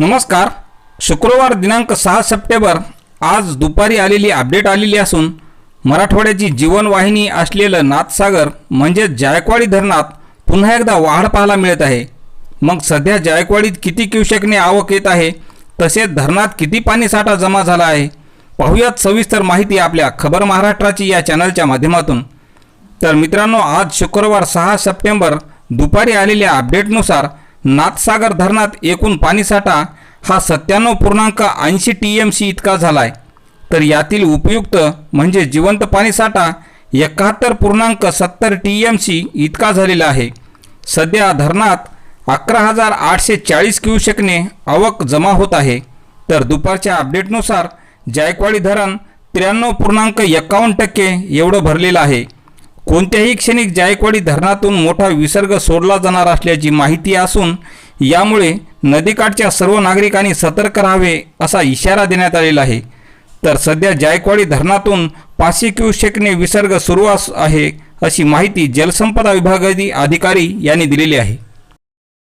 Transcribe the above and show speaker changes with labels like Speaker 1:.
Speaker 1: नमस्कार. शुक्रवार दिनांक सहा सप्टेंबर आज दुपारी आलेली अपडेट आलेली असून मराठवाड्याची जीवनवाहिनी असलेलं नाथसागर म्हणजेच जायकवाडी धरणात पुन्हा एकदा वाढ पाहायला मिळत आहे. मग सध्या जायकवाडीत किती क्युसेकने आवक येत आहे? तसेच धरणात किती पाणीसाठा जमा झाला आहे? पाहुयात सविस्तर माहिती आपल्या खबर महाराष्ट्राची या चॅनलच्या माध्यमातून. तर मित्रांनो आज शुक्रवार सहा सप्टेंबर दुपारी आलेल्या अपडेटनुसार नाथसागर धरणात एकूण पाणीसाठा हा सत्त्याण्णव पूर्णांक ऐंशी टी एम सी इतका झाला आहे तर यातील उपयुक्त म्हणजे जिवंत पाणीसाठा एकाहत्तर पूर्णांक सत्तर टी एम सी इतका झालेला आहे. सध्या धरणात अकरा हजार आठशे चाळीस क्युसेकने आवक जमा होत आहे. तर दुपारच्या अपडेटनुसार जायकवाडी धरण त्र्याण्णव पूर्णांक एकावन्न टक्के एवढं भरलेलं आहे. कोणत्याही क्षणी जायकवाडी धरणातून मोठा विसर्ग सोडला जाणार असल्याची माहिती असून यामुळे नदीकाठच्या सर्व नागरिकांनी सतर्क राहावे असा इशारा देण्यात आलेला आहे. तर सध्या जायकवाडी धरणातून पाचशे क्युसेकने विसर्ग सुरू अस आहे अशी माहिती जलसंपदा विभागातील अधिकारी यांनी दिलेली आहे.